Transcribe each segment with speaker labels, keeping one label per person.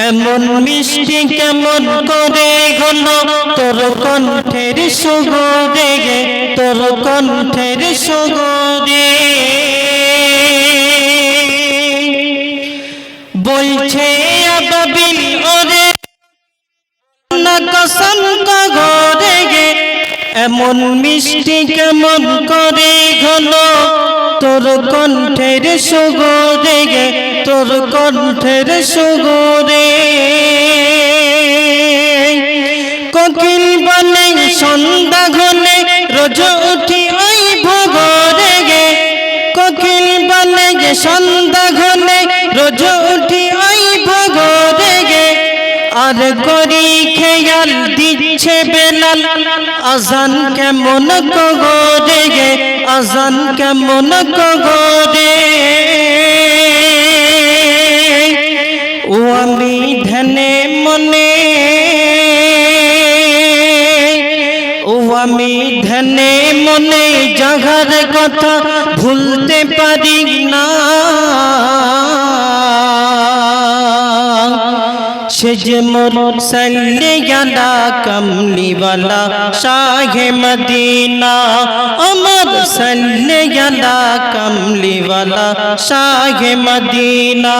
Speaker 1: এমন মিষ্টি কেমন করে হলো তোর কণ্ঠের সুগরে তোর কণ্ঠের সুগরে বলছে আবাবিল ওরে, না কগরে গে। এমন মিষ্টি কেমন করে হলো তোর কণ্ঠের সুগরে গে তোর কণ্ঠের সুগরে। কোকিল বলে সন্ধ্যা ঘনে রোজ উঠি ওই ভগরে গে। কোকিল যে সন্ধ্যা ঘনে রোজ উঠি ওই ভগরে গে। আর করি খেয়াল দিচ্ছে বেলাল, আজান কেমন কগরে গে? আজান কেমন কগরে মনে। ও আমি ধ্যানে মনে জাগার কথা ভুলতে পারি না। সে যে মোর গেলা কমলিওয়ালা শাহে মদিনা, আমার সল্লে গেলা কমলিওয়ালা শাহে মদিনা।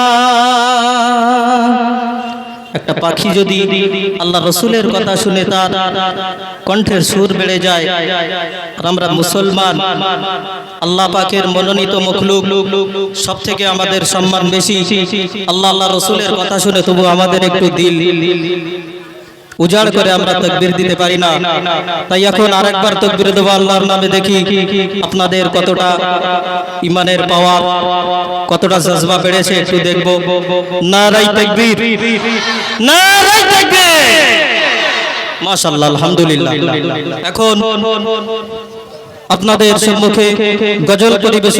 Speaker 1: একটা পাখি যদি আল্লাহ রসুলের কথা শুনে তার কণ্ঠের সুর বেড়ে যায়, আর আমরা মুসলমান, আল্লাহ পাখের মনোনীত মখলুক সব থেকে আমাদের সম্মান বেশি। আল্লাহ আল্লাহ রসুলের কথা শুনে তবু আমাদের একটু দিল। উজাড় করে আমরা তকবির দিতে পারি না। তাই এখন আরেকবার তকবির দেবো, আল্লাহর নামে দেখি আপনাদের কতটা ইমানের পাওয়া কতটা জজবা বেড়েছে একটু দেখব। নারাই তকবির নারাই তকবির। মাশাআল্লাহ, আলহামদুলিল্লাহ। এখন আপনাদের সম্মুখে গজল পরিবেশন